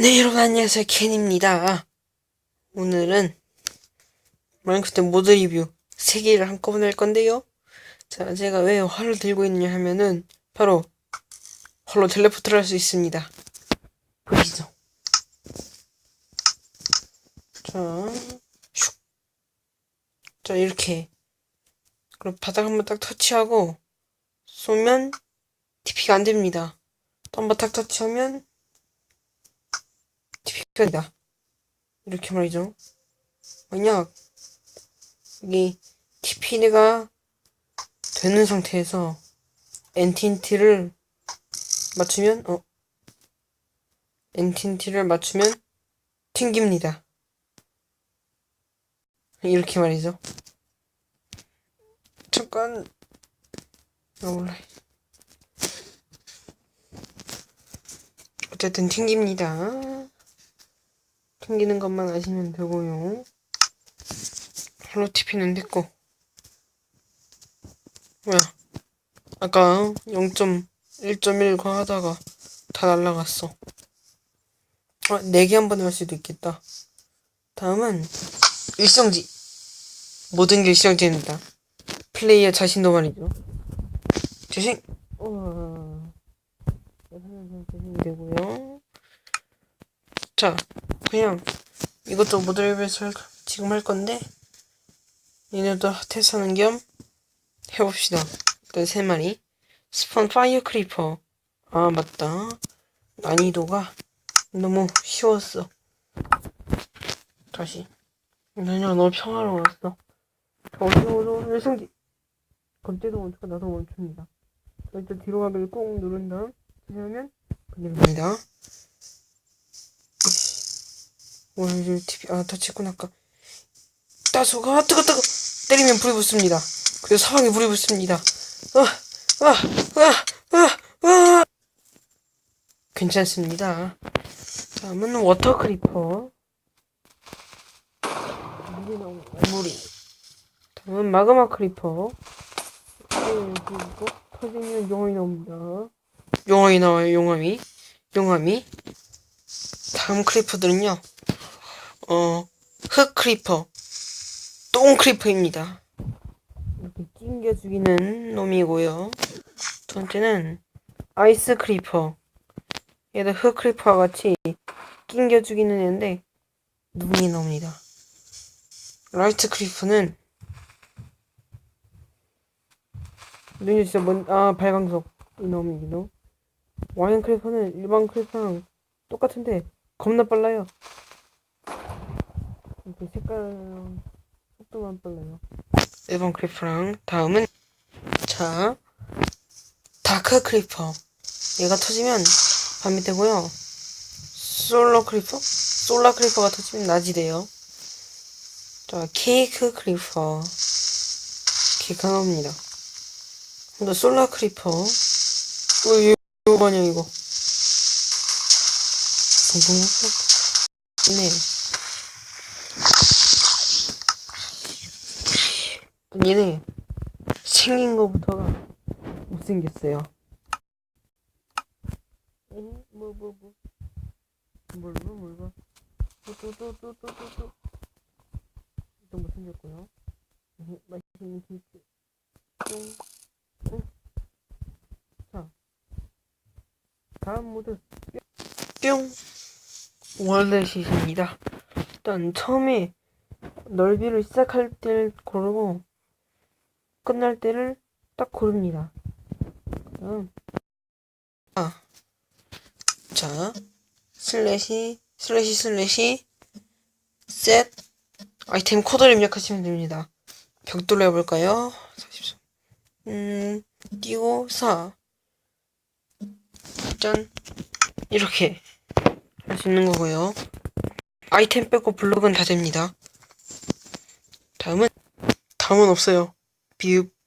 네, 여러분 안녕하세요. 켄입니다. 오늘은 마인크래프트 모드 리뷰 3개를 한꺼번에 할 건데요. 자, 제가 왜 활을 들고 있느냐 하면은 바로 활로 텔레포트를 할 수 있습니다. 보이시죠? 자, 슉. 자, 이렇게. 그럼 바닥 한번 딱 터치하고 쏘면 TP가 안 됩니다. 또 한번 딱 터치하면 TP가 이렇게 말이죠. 만약 여기 TP가 되는 상태에서 엔틴티를 맞추면 어 엔틴티를 맞추면 튕깁니다. 이렇게 말이죠. 잠깐 아 몰라. 어쨌든 튕깁니다. 튕기는 것만 아시면 되고요. 헬로 TP는 됐고. 뭐야? 아까 0.1.1 과 하다가 다 날라갔어. 아, 4개 한 번에 할 수도 있겠다. 다음은 일성지. 모든 게 일성지입니다. 플레이어 자신도 말이죠. 자신, 우와. 되고요. 자, 그냥 이것도 모드 리뷰에서 할- 지금 할 건데 얘네도 테스트하는 겸 해봅시다. 일단 세 마리. 스폰 파이어 크리퍼. 아 맞다. 난이도가 너무 쉬웠어. 다시. 아니야 너무 평화로웠어. 어서오서 일성지. 건대도 멈추고 나도 멈춥니다. 일단 뒤로 가기를 꾹 누른 다음 하면 걸립니다. 오늘 TV 아 다쳤구나 아까 따수가 뜨거 뜨거 때리면 불이 붙습니다. 그래서 사방에 불이 붙습니다. 아, 아아아아아 괜찮습니다. 다음은 워터 크리퍼 물이 나오는 물이 다음은 마그마 크리퍼 그리고 터지면 용암이 나옵니다. 용암이 나와요 용암이 용암이 다음 크리퍼들은요 어, 흙 크리퍼, 똥 크리퍼입니다. 이렇게 낑겨 죽이는 놈이고요. 두 번째는 아이스 크리퍼. 얘도 흙 크리퍼와 같이 낑겨 죽이는 애인데 눈이 나옵니다. 라이트 크리퍼는 눈이 진짜 먼, 아, 발광석. 이 놈이기도. 와인 크리퍼는 일반 크리퍼랑 똑같은데 겁나 빨라요. 이렇게 색깔 속도만 빨라요. 1번 크리퍼랑 다음은 자 다크 크리퍼 얘가 터지면 밤이 되고요. 솔로 크리퍼 솔라 크리퍼가 터지면 낮이 돼요. 자 케이크 크리퍼 케이크 하나입니다. 또 솔라 크리퍼 어, 이거 이거 아니야 이거 네. 얘네 생긴 거부터가 못생겼어요. 뭐, 뭐, 뭐. 뭘 봐, 뭘 봐. 또, 못생겼고요. 음, 맛있는 김치. 뿅. 뿅. 자. 다음 모드. 뿅. 월렛이십니다. 일단 처음에 넓이를 시작할 때를 고르고 끝날 때를 딱 고릅니다. 그럼 아, 자 슬래시 슬래시 슬래시 셋 아이템 코드를 입력하시면 됩니다. 벽돌로 해볼까요? 43. 음, 띄고 4. 짠. 이렇게 할 수 있는 거고요. 아이템 빼고 블록은 다 됩니다. 다음은 다음은 없어요. 비읍